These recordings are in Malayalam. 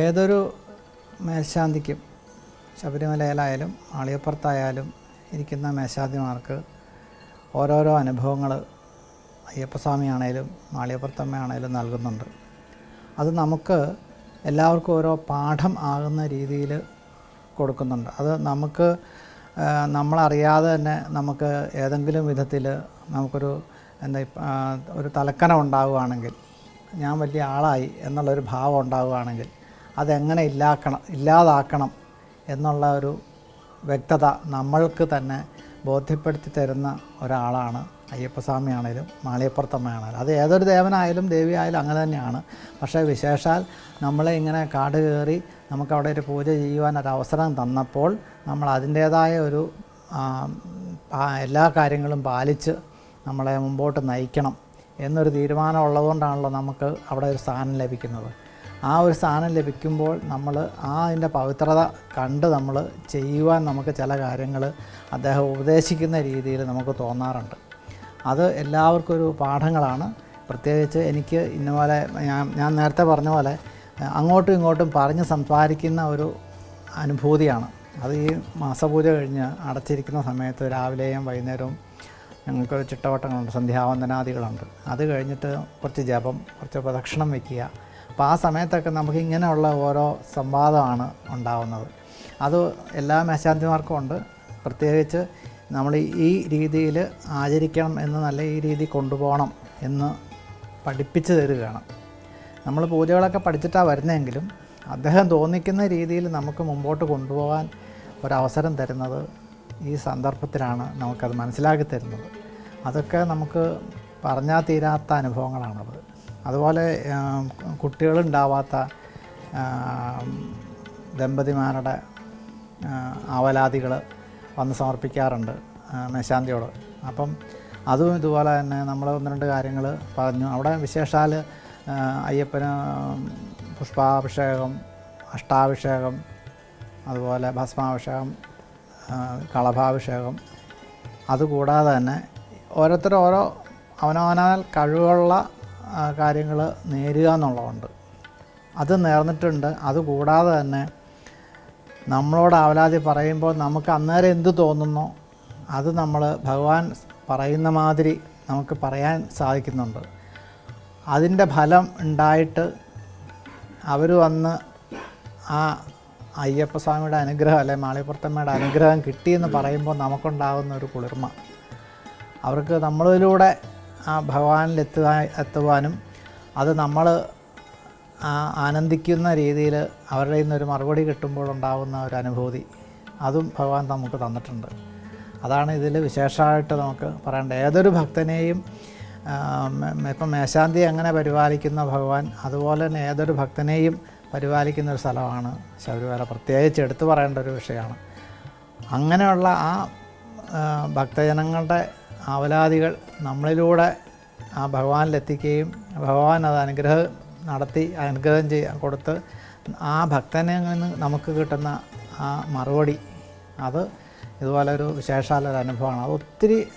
ഏതൊരു മേൽശാന്തിക്കും ശബരിമലയിലായാലും ആളിയപ്പുറത്തായാലും ഇരിക്കുന്ന മേശാന്തിമാർക്ക് ഓരോരോ അനുഭവങ്ങൾ അയ്യപ്പസ്വാമി ആണേലും മാളിയപ്പുറത്തമ്മ മാളിയപ്പുറത്തമ്മയാണേലും നൽകുന്നുണ്ട്. അത് നമുക്ക് എല്ലാവർക്കും ഓരോ പാഠം ആകുന്ന രീതിയിൽ കൊടുക്കുന്നുണ്ട്. അത് നമുക്ക് നമ്മളറിയാതെ തന്നെ നമുക്ക് ഏതെങ്കിലും വിധത്തിൽ നമുക്കൊരു എന്താ ഒരു തലക്കനം ഉണ്ടാവുകയാണെങ്കിൽ ഞാൻ വലിയ ആളായി എന്നുള്ളൊരു ഭാവം ഉണ്ടാവുകയാണെങ്കിൽ അതെങ്ങനെ ഇല്ലാക്കണം ഇല്ലാതാക്കണം എന്നുള്ള ഒരു വ്യക്തത നമ്മൾക്ക് തന്നെ ബോധ്യപ്പെടുത്തി തരുന്ന ഒരാളാണ് അയ്യപ്പസ്വാമിയാണേലും മാളിയപ്പുറത്തമ്മയാണേലും. അത് ഏതൊരു ദേവനായാലും ദേവിയായാലും അങ്ങനെ തന്നെയാണ്. പക്ഷേ വിശേഷാൽ നമ്മളെ ഇങ്ങനെ കാട് കയറി നമുക്കവിടെ ഒരു പൂജ ചെയ്യുവാൻ ഒരു അവസരം തന്നപ്പോൾ നമ്മൾ അതിന്റേതായ ഒരു എല്ലാ കാര്യങ്ങളും പാലിച്ച് നമ്മളെ മുമ്പോട്ട് നയിക്കണം എന്നൊരു തീരുമാനം ഉള്ളതുകൊണ്ടാണല്ലോ നമുക്ക് അവിടെ ഒരു സ്ഥാനം ലഭിക്കുന്നത്. ആ ഒരു സ്ഥാനം ലഭിക്കുമ്പോൾ നമ്മൾ ആ അതിന്റെ പവിത്രത കണ്ട് നമ്മൾ ചെയ്യുവാൻ നമുക്ക് ചില കാര്യങ്ങൾ അദ്ദേഹം ഉപദേശിക്കുന്ന രീതിയിൽ നമുക്ക് തോന്നാറുണ്ട്. അത് എല്ലാവർക്കും ഒരു പാഠങ്ങളാണ്. പ്രത്യേകിച്ച് എനിക്ക് ഇന്നപോലെ ഞാൻ ഞാൻ നേരത്തെ പറഞ്ഞ പോലെ അങ്ങോട്ടും ഇങ്ങോട്ടും പറഞ്ഞ് സംസാരിക്കുന്ന ഒരു അനുഭൂതിയാണ്. അത് ഈ മാസപൂജ കഴിഞ്ഞ് അടച്ചിരിക്കുന്ന സമയത്ത് രാവിലെയും വൈകുന്നേരവും ഞങ്ങൾക്ക് ചിട്ടവട്ടങ്ങളുണ്ട്. സന്ധ്യാവന്ദനാദികളുണ്ട്. അത് കഴിഞ്ഞിട്ട് കുറച്ച് ജപം കുറച്ച് പ്രദക്ഷിണം വയ്ക്കുക. അപ്പോൾ ആ സമയത്തൊക്കെ നമുക്ക് ഇങ്ങനെയുള്ള ഓരോ സംവാദമാണ് ഉണ്ടാവുന്നത്. അത് എല്ലാ മേശാന്തിമാർക്കും ഉണ്ട്. പ്രത്യേകിച്ച് നമ്മൾ ഈ രീതിയിൽ ആചരിക്കണം എന്ന് നല്ല ഈ രീതി കൊണ്ടുപോകണം എന്ന് പഠിപ്പിച്ചു തരികയാണ്. നമ്മൾ പൂജകളൊക്കെ പഠിച്ചിട്ടാണ് വരുന്നതെങ്കിലും അദ്ദേഹം തോന്നിക്കുന്ന രീതിയിൽ നമുക്ക് മുമ്പോട്ട് കൊണ്ടുപോകാൻ ഒരവസരം തരുന്നത് ഈ സന്ദർഭത്തിലാണ് നമുക്കത് മനസ്സിലാക്കി തരുന്നത്. അതൊക്കെ നമുക്ക് പറഞ്ഞാൽ തീരാത്ത അനുഭവങ്ങളാണത് അതുപോലെ കുട്ടികളുണ്ടാവാത്ത ദമ്പതിമാരുടെ അവലാദികൾ വന്ന് സമർപ്പിക്കാറുണ്ട് മേശാന്തിയോട്. അപ്പം അതും ഇതുപോലെ തന്നെ നമ്മൾ ഒന്ന് രണ്ട് കാര്യങ്ങൾ പറഞ്ഞു. അവിടെ വിശേഷാൽ അയ്യപ്പന് പുഷ്പാഭിഷേകം അഷ്ടാഭിഷേകം അതുപോലെ ഭസ്മാഭിഷേകം കളഭാഭിഷേകം. അതുകൂടാതെ തന്നെ ഓരോരുത്തരും ഓരോ അവനവനാൽ കഴിവുള്ള കാര്യങ്ങൾ നേരുക എന്നുള്ളതുണ്ട്. അത് നേർന്നിട്ടുണ്ട്. അതുകൂടാതെ തന്നെ നമ്മളോട് അവലാതി പറയുമ്പോൾ നമുക്ക് അന്നേരം എന്ത് തോന്നുന്നു അത് നമ്മൾ ഭഗവാൻ പറയുന്ന മാതിരി നമുക്ക് പറയാൻ സാധിക്കുന്നുണ്ട്. അതിന്റെ ഫലം ഉണ്ടായിട്ട് അവർ വന്ന് ആ അയ്യപ്പ അയ്യപ്പസ്വാമിയുടെ അനുഗ്രഹം അല്ലെ മാളിപ്പുറത്തമ്മയുടെ അനുഗ്രഹം കിട്ടിയെന്ന് പറയുമ്പോൾ നമുക്കുണ്ടാകുന്ന ഒരു കുളിർമ. അവർക്ക് നമ്മളിലൂടെ ആ ഭഗവാനിലെത്തുവാൻ എത്തുവാനും അത് നമ്മൾ ആനന്ദിക്കുന്ന രീതിയിൽ അവരുടെ നിന്നൊരു മറുപടി കിട്ടുമ്പോൾ ഉണ്ടാകുന്ന ഒരു അനുഭൂതി അതും ഭഗവാൻ നമുക്ക് തന്നിട്ടുണ്ട്. അതാണ് ഇതിൽ വിശേഷമായിട്ട് നമുക്ക് പറയേണ്ടത്. ഏതൊരു ഭക്തനെയും ഇപ്പം മേശാന്തി എങ്ങനെ പരിപാലിക്കുന്ന ഭഗവാൻ അതുപോലെ തന്നെ ഏതൊരു ഭക്തനെയും പരിപാലിക്കുന്ന ഒരു സ്ഥലമാണ് ശബരിമല. പ്രത്യേകിച്ച് എടുത്തു പറയേണ്ട ഒരു വിഷയമാണ്. അങ്ങനെയുള്ള ആ, ഭക്തജനങ്ങളുടെ അവലാദികൾ നമ്മളിലൂടെ ആ ഭഗവാനിലെത്തിക്കുകയും ഭഗവാൻ അത് അനുഗ്രഹം നടത്തി അനുഗ്രഹം ചെയ്യ കൊടുത്ത് ആ ഭക്തനിൽ നിന്ന് നമുക്ക് കിട്ടുന്ന ആ മറുപടി അത് ഇതുപോലെ ഒരു വിശേഷാല ഒരു അനുഭവമാണ്. അത് ഒത്തിരി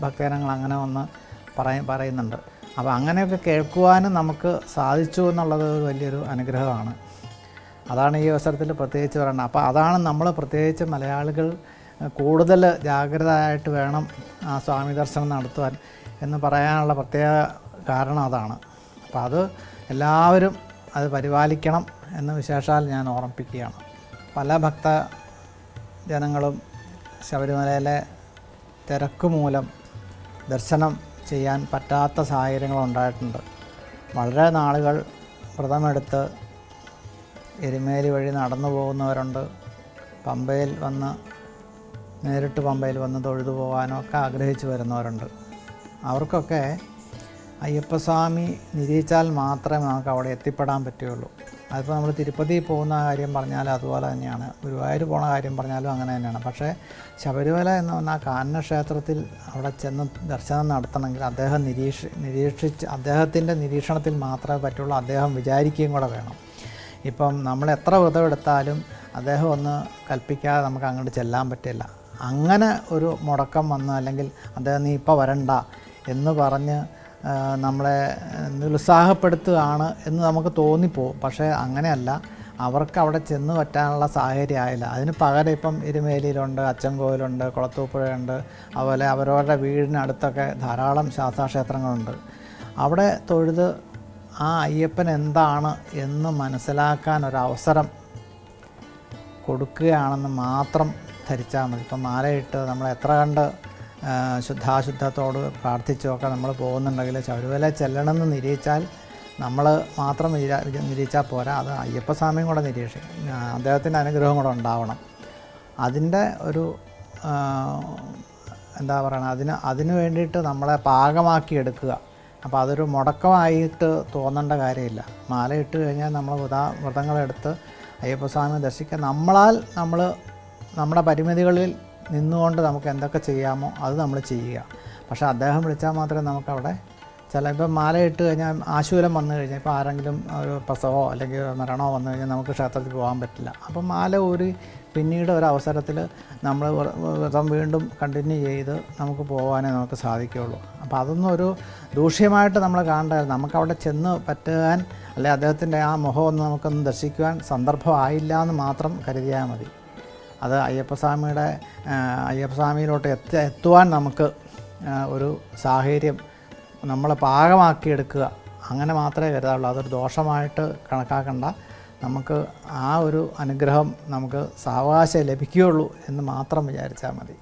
ഭക്തജനങ്ങൾ അങ്ങനെ വന്ന് പറയ പറയുന്നുണ്ട്. അപ്പോൾ അങ്ങനെയൊക്കെ കേൾക്കുവാനും നമുക്ക് സാധിച്ചു എന്നുള്ളത് ഒരു വലിയൊരു അനുഗ്രഹമാണ്. അതാണ് ഈ അവസരത്തിൽ പ്രത്യേകിച്ച് പറയേണ്ടത്. അപ്പോൾ അതാണ് നമ്മൾ പ്രത്യേകിച്ച് മലയാളികൾ കൂടുതൽ ജാഗ്രതയായിട്ട് വേണം ആ സ്വാമി ദർശനം നടത്തുവാൻ എന്ന് പറയാനുള്ള പ്രത്യേക കാരണം അതാണ്. അപ്പോൾ അത് എല്ലാവരും അത് പരിപാലിക്കണം എന്ന് വിശേഷാൽ ഞാൻ ഓർമ്മിപ്പിക്കുകയാണ്. പല ഭക്ത ജനങ്ങളും ശബരിമലയിലെ തിരക്ക് മൂലം ദർശനം ചെയ്യാൻ പറ്റാത്ത സാഹചര്യങ്ങൾ ഉണ്ടായിട്ടുണ്ട്. വളരെ നാളുകൾ വ്രതമെടുത്ത് എരുമേലി വഴി നടന്നു പോകുന്നവരുണ്ട്. പമ്പയിൽ വന്ന് നേരിട്ട് പമ്പയിൽ വന്ന് തൊഴുതു പോകാനോ ഒക്കെ ആഗ്രഹിച്ചു വരുന്നവരുണ്ട്. അവർക്കൊക്കെ അയ്യപ്പസ്വാമി നിരീച്ചാൽ മാത്രമേ നമുക്ക് അവിടെ എത്തിപ്പെടാൻ പറ്റുകയുള്ളൂ. അതിപ്പോൾ നമ്മൾ തിരുപ്പതി പോകുന്ന കാര്യം പറഞ്ഞാൽ അതുപോലെ തന്നെയാണ്. ഗുരുവായൂർ പോണ കാര്യം പറഞ്ഞാലും അങ്ങനെ തന്നെയാണ്. പക്ഷേ ശബരിമല എന്ന് പറഞ്ഞാൽ കാനന ക്ഷേത്രത്തിൽ അവിടെ ചെന്ന് ദർശനം നടത്തണമെങ്കിൽ അദ്ദേഹം നിരീക്ഷ നിരീക്ഷിച്ച് അദ്ദേഹത്തിന്റെ നിരീക്ഷണത്തിൽ മാത്രമേ പറ്റുള്ളൂ. അദ്ദേഹം വിചാരിക്കുകയും കൂടെ വേണം. ഇപ്പം നമ്മൾ എത്ര വ്രതം എടുത്താലും അദ്ദേഹം ഒന്ന് കൽപ്പിക്കാതെ നമുക്ക് അങ്ങോട്ട് ചെല്ലാൻ പറ്റില്ല. അങ്ങനെ ഒരു മുടക്കം വന്ന് അല്ലെങ്കിൽ അദ്ദേഹം നീ ഇപ്പോൾ വരണ്ട എന്ന് പറഞ്ഞ് നമ്മളെ നിരുത്സാഹപ്പെടുത്തുകയാണ് എന്ന് നമുക്ക് തോന്നിപ്പോവും. പക്ഷേ അങ്ങനെയല്ല. അവർക്ക് അവിടെ ചെന്ന് പറ്റാനുള്ള സാഹചര്യം ആയില്ല. അതിന് പകരം ഇപ്പം ഇരുമേലിയിലുണ്ട് അച്ചൻകോവിലുണ്ട് കുളത്തൂപ്പുഴയുണ്ട് അതുപോലെ അവരവരുടെ വീടിനടുത്തൊക്കെ ധാരാളം ശാസ്താക്ഷേത്രങ്ങളുണ്ട്. അവിടെ തൊഴുത് ആ അയ്യപ്പൻ എന്താണ് എന്ന് മനസ്സിലാക്കാൻ ഒരവസരം കൊടുക്കുകയാണെന്ന് മാത്രം ധരിച്ചാൽ മതി. ഇപ്പം മാലയിട്ട് നമ്മൾ എത്ര കണ്ട് ശുദ്ധാശുദ്ധത്തോട് പ്രാർത്ഥിച്ചുമൊക്കെ നമ്മൾ പോകുന്നുണ്ടെങ്കിൽ ശബരിമല ചെല്ലണമെന്ന് നിരീക്ഷിച്ചാൽ നമ്മൾ മാത്രം നിരീ നിരീക്ഷിച്ചാൽ പോരാ. അത് അയ്യപ്പസ്വാമിയും കൂടെ നിരീക്ഷിക്കും അദ്ദേഹത്തിന്റെ അനുഗ്രഹം കൂടെ ഉണ്ടാവണം. അതിന്റെ ഒരു എന്താ പറയുക അതിന് അതിന് വേണ്ടിയിട്ട് നമ്മളെ പാകമാക്കി എടുക്കുക. അപ്പോൾ അതൊരു മുടക്കമായിട്ട് തോന്നേണ്ട കാര്യമില്ല. മാല ഇട്ട് കഴിഞ്ഞാൽ നമ്മൾ വ്രതങ്ങളെടുത്ത് അയ്യപ്പസ്വാമി ദർശിക്കുക. നമ്മളാൽ നമ്മൾ നമ്മുടെ പരിമിതികളിൽ നിന്നുകൊണ്ട് നമുക്ക് എന്തൊക്കെ ചെയ്യാമോ അത് നമ്മൾ ചെയ്യുക. പക്ഷേ അദ്ദേഹം വിളിച്ചാൽ മാത്രമേ നമുക്കവിടെ ചില ഇപ്പം മാല ഇട്ട് കഴിഞ്ഞാൽ ആശൂലം വന്നു കഴിഞ്ഞാൽ ഇപ്പോൾ ആരെങ്കിലും ഒരു പ്രസവമോ അല്ലെങ്കിൽ മരണമോ വന്നു കഴിഞ്ഞാൽ നമുക്ക് ക്ഷേത്രത്തിൽ പോകാൻ പറ്റില്ല. അപ്പം മാല ഊരി പിന്നീട് ഒരു അവസരത്തിൽ നമ്മൾ വ്രതം വീണ്ടും കണ്ടിന്യൂ ചെയ്ത് നമുക്ക് പോകാനേ നമുക്ക് സാധിക്കുകയുള്ളൂ. അപ്പോൾ അതൊന്നും ഒരു ദൂഷ്യമായിട്ട് നമ്മൾ കാണേണ്ടത് നമുക്കവിടെ ചെന്ന് പറ്റാൻ അല്ലെ അദ്ദേഹത്തിന്റെ ആ മുഖം ഒന്ന് നമുക്കൊന്ന് ദർശിക്കുവാൻ സന്ദർഭമായില്ല എന്ന് മാത്രം കരുതിയാൽ മതി. അത് അയ്യപ്പസ്വാമിയുടെ അയ്യപ്പസ്വാമിയിലോട്ട് എത്ത എത്തുവാൻ നമുക്ക് ഒരു സാഹചര്യം നമ്മളെ പാകമാക്കിയെടുക്കുക. അങ്ങനെ മാത്രമേ കരുതാവുള്ളൂ അതൊരു ദോഷമായിട്ട് കണക്കാക്കണ്ട. നമുക്ക് ആ ഒരു അനുഗ്രഹം നമുക്ക് സാവകാശം ലഭിക്കുകയുള്ളൂ എന്ന് മാത്രം വിചാരിച്ചാൽ മതി.